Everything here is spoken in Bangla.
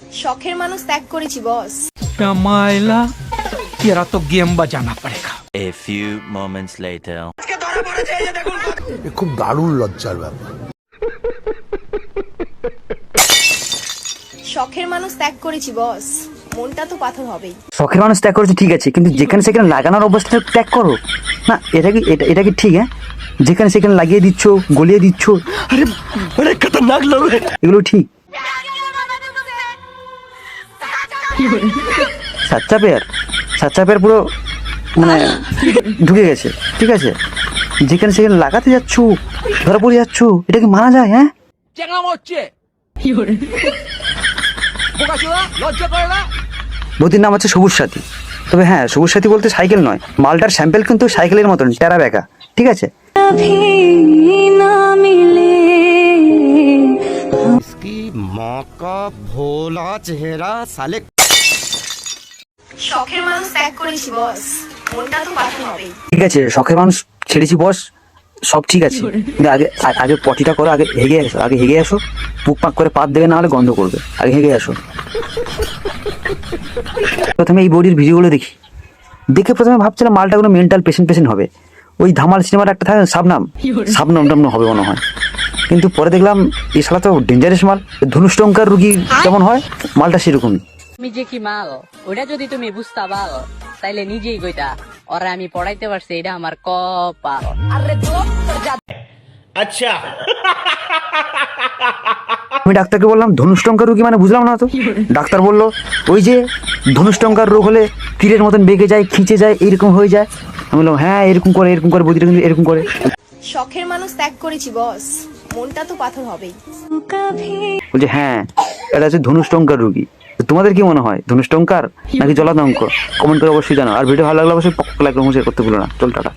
শখের মানুষ ত্যাগ করেছি বস মাইলা এরা তো গেম বাজানা পড়েগা এ ফিউ মোমেন্টস লেটার খুব দারুণ লজ্জার ব্যাপার। শখের মানুষ ত্যাগ করেছি বস মনটা তো পাথর হবেই। শখের মানুষ ত্যাগ করেছে ঠিক আছে কিন্তু যেখানে সেখানে লাগানোর অবস্থা ত্যাগ করো। না এটা কি এটা এটা কি ঠিক হ্যাঁ? যেখানে সেখানে লাগিয়ে দিচ্ছ গলিয়ে দিচ্ছ আরে আরে খতরনাক লোক। এগুলো ঠিক। সাচ্চা পেয়ার সাচ্চা পেয়ার পুরো মানে ঢুকে গেছে ঠিক আছে? যেখানে সেখানে লাগাতে যাচ্ছ ধরা পড়ে যাচ্ছ এটা কি মানা যায় হ্যাঁ? বৌদির নাম হচ্ছে সবুজ সাথী। তবে হ্যাঁ সবুজ সাথী বলতে সাইকেল নয় মালটার স্যাম্পেল কিন্তু সাইকেলের মতন টেরা বেকা ঠিক আছে? শখের মানুষ ত্যাগ করেছি বস। মনটা তো পাথর হবেই ঠিক আছে শখের মানুষ ছেড়েছি বস। সব ঠিক আছে। কিন্তু আগে আগে পটিটা করো আগে হেগে আসো আগে হেগে আসো পুক পাক করে পাত দেবে না হলে গন্ধ করবে। আগে হেগে আসো প্রথমে এই বডির ভিডিওগুলো দেখি। দেখে প্রথমে ভাবছিলাম মালটা কোনো মেন্টাল পেশেন্ট পেশেন্ট হবে। ওই ধামাল সিনেমাটা একটা থাকে না, শাবনাম শাবনাম টামনাম হবে মনে হয়। কিন্তু পরে দেখলাম এই শালা তো ডেঞ্জারাস মাল। ধনুষ্টঙ্কার রুগী যেমন হয় মালটা সেরকমই। আমি যে কি মাল? ওটা যদি তুমি বুঝতা পারো তাইলে নিজেই কইতা ওরা আমি পড়াইতে পারছি এটা আমার কপাল। আমি ডাক্তারকে বললাম ধনুষ্টঙ্কার রোগী মানে বুঝলাম না তো? ডাক্তার বলল ওই যে ধনুষ্টঙ্কার রোগ হলে তীরের মতন বেগে যায় খিঁচে যায় এরকম হয়ে যায়। আমি বললাম হ্যাঁ এরকম করে এরকম করে বদিটা কিন্তু এরকম করে। শখের মানুষ ত্যাগ করেছি বস। মনটা তো পাথর হবেই। বলছে হ্যাঁ এটা হচ্ছে ধনুষ্টঙ্কার রোগী। তোমাদের কি মনে হয় ধনুষ্টঙ্কার নাকি জলাতঙ্ক? কমেন্ট করে অবশ্যই জানো আর ভিডিও ভালো লাগলে অবশ্যই লাইক করতে ভুলো না। চল, টাটা।